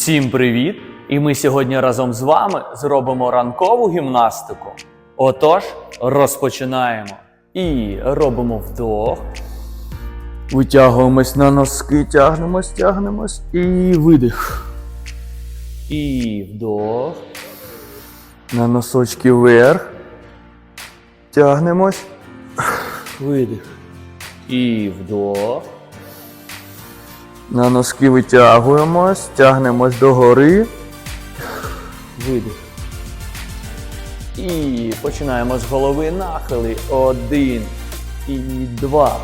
Всім привіт! І ми сьогодні разом з вами зробимо ранкову гімнастику. Отож, розпочинаємо. І робимо вдох. Витягуємось на носки, тягнемось, тягнемось і видих. І вдох. На носочки вверх. Тягнемось. Видих. І вдох. На носки витягуємось, тягнемось догори. Видих. І починаємо з голови нахили. Один. І два.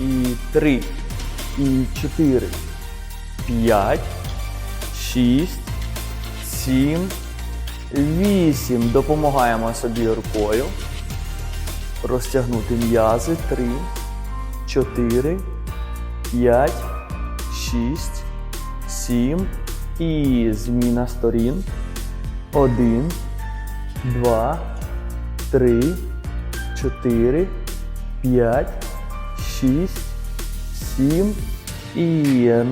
І три. І чотири. П'ять. Шість. Сім. Вісім. Допомагаємо собі рукою. Розтягнути м'язи. Три. Чотири. П'ять. 6, 7 і зміна сторін. 1, 2, 3, 4, 5, 6, 7 і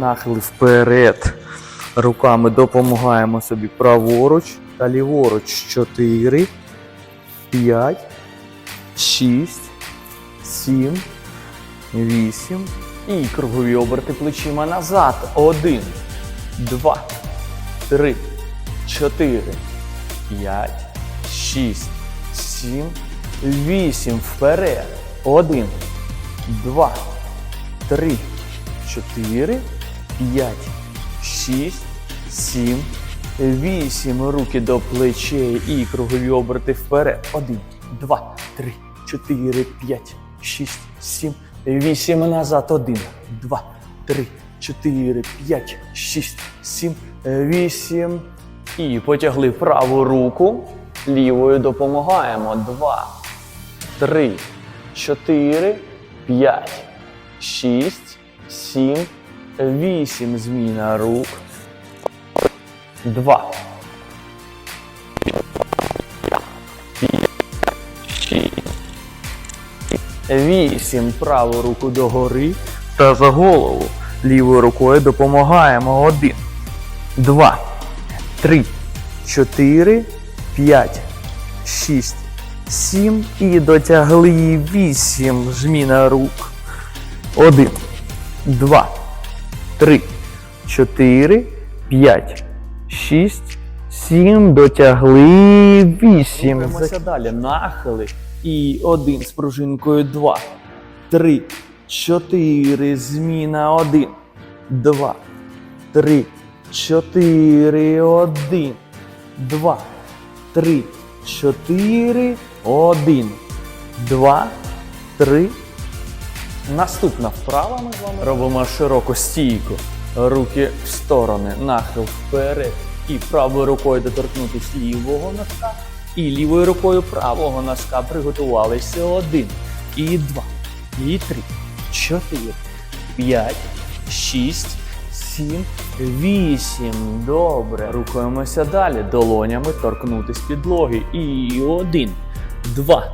нахил вперед. Руками допомагаємо собі праворуч та ліворуч. 4, 5, 6, 7, 8, і кругові оберти плечима назад. Один, два, три, чотири, п'ять, шість, сім, вісім. Вперед. Один, два, три, чотири, п'ять, шість, сім, вісім. Руки до плечей і кругові оберти вперед. Один, два, три, чотири, п'ять, шість, сім. Вісім назад. Один, два, три, чотири, п'ять, шість, сім, вісім. І потягли праву руку. Лівою допомагаємо. Два, три, чотири, п'ять, шість, сім, вісім. Зміна рук. Два. Вісім. Праву руку догори та за голову. Лівою рукою допомагаємо. 1, 2, 3, 4, 5, 6, 7. І дотягли вісім. Зміна рук. 1, 2, 3, 4, 5, 6, 7. Дотягли вісім. Рухаємося далі. Нахили. І один з пружинкою два, три, чотири. Зміна один, два, три, чотири, один, два, три, чотири, один, два, три. Наступна вправа ми з вами робимо широку стійку. Руки в сторони, нахил вперед. І правою рукою доторкнутися лівого носка. І лівою рукою правого носка приготувалися один, і два, і три, чотири, п'ять, шість, сім, вісім. Добре. Рухаємося далі. Долонями торкнутись підлоги. І один, два,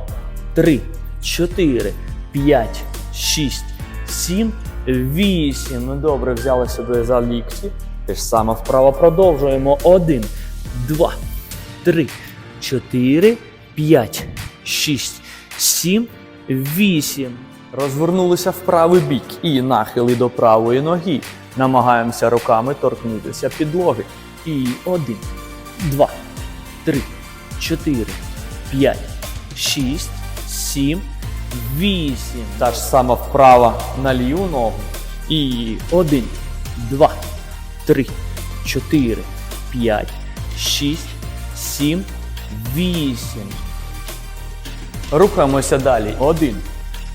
три, чотири, п'ять, шість, сім, вісім. Добре, взяли себе за лікті. Те ж саме вправо продовжуємо. Один, два, три. 4, 5, 6, 7, 8. Розвернулися в правий бік і нахили до правої ноги. Намагаємося руками торкнутися підлоги. І 1, 2, 3, 4, 5, 6, 7, 8. Та ж сама вправа на ліву ногу. І 1, 2, 3, 4, 5, 6, 7, Вісім. Рухаємося далі. Один.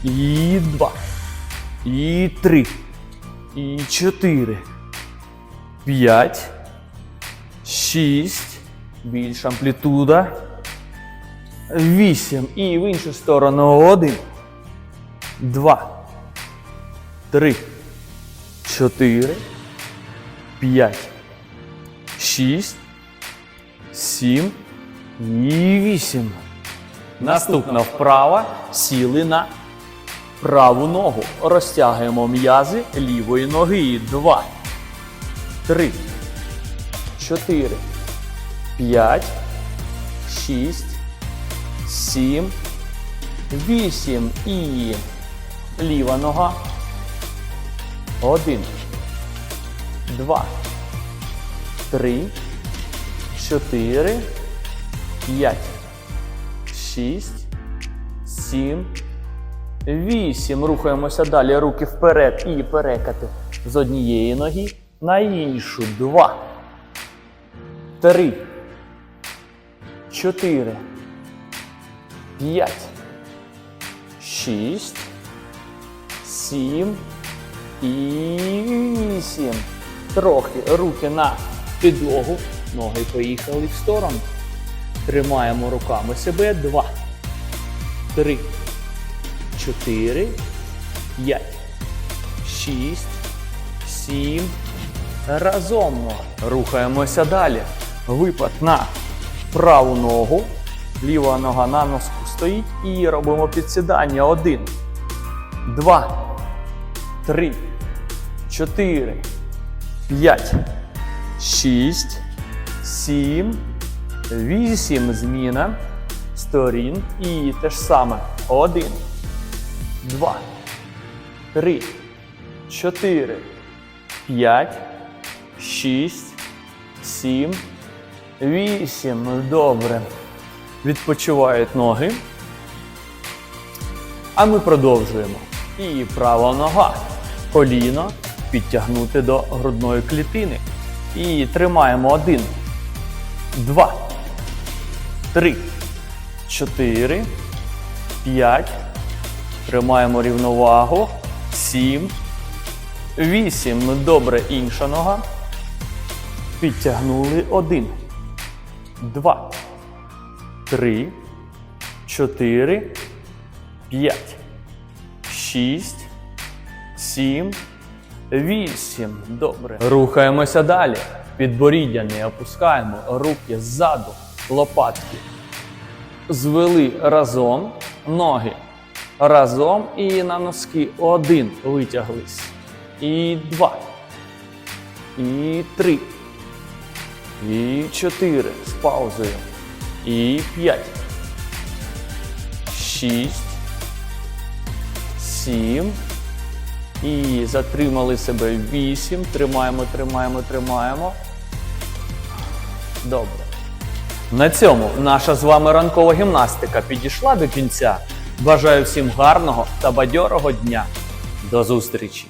І два. І три. І чотири. П'ять. Шість. Більша амплітуда. Вісім. І в іншу сторону. Один. Два. Три. Чотири. П'ять. Шість. Сім. І вісім. Наступна вправа. Сіли на праву ногу. Розтягуємо м'язи лівої ноги. Два, три, чотири, п'ять, шість, сім, вісім і ліва нога. Один, два, три, чотири, п'ять, шість, сім, вісім. Рухаємося далі. Руки вперед і перекати з однієї ноги на іншу. Два. Три. Чотири. П'ять. Шість. Сім. І вісім. Трохи руки на підлогу. Ноги поїхали в сторону. Тримаємо руками себе. Два. Три. Чотири. П'ять. Шість. Сім. Разом. Рухаємося далі. Випад на праву ногу. Ліва нога на носку стоїть. І робимо підсідання. Один. Два. Три. Чотири. П'ять. Шість. Сім. Вісім. Зміна. Сторін. І те ж саме. Один. Два. Три. Чотири. П'ять. Шість. Сім. Вісім. Добре. Відпочивають ноги. А ми продовжуємо. І права нога. Коліно підтягнути до грудної клітини. І тримаємо один, два, три, чотири, п'ять. Тримаємо рівновагу. Сім. Вісім. Добре. Інша нога. Підтягнули один. Два. Три. Чотири. П'ять. Шість. Сім. Вісім. Добре. Рухаємося далі. Підборіддя не опускаємо. Руки ззаду. Лопатки. Звели разом. Ноги. Разом і на носки. Один. Витяглись. І два. І три. І чотири. З паузою. І п'ять. Шість. Сім. І затримали себе. Вісім. Тримаємо, тримаємо, тримаємо. Добре. На цьому наша з вами ранкова гімнастика підійшла до кінця. Бажаю всім гарного та бадьорого дня. До зустрічі!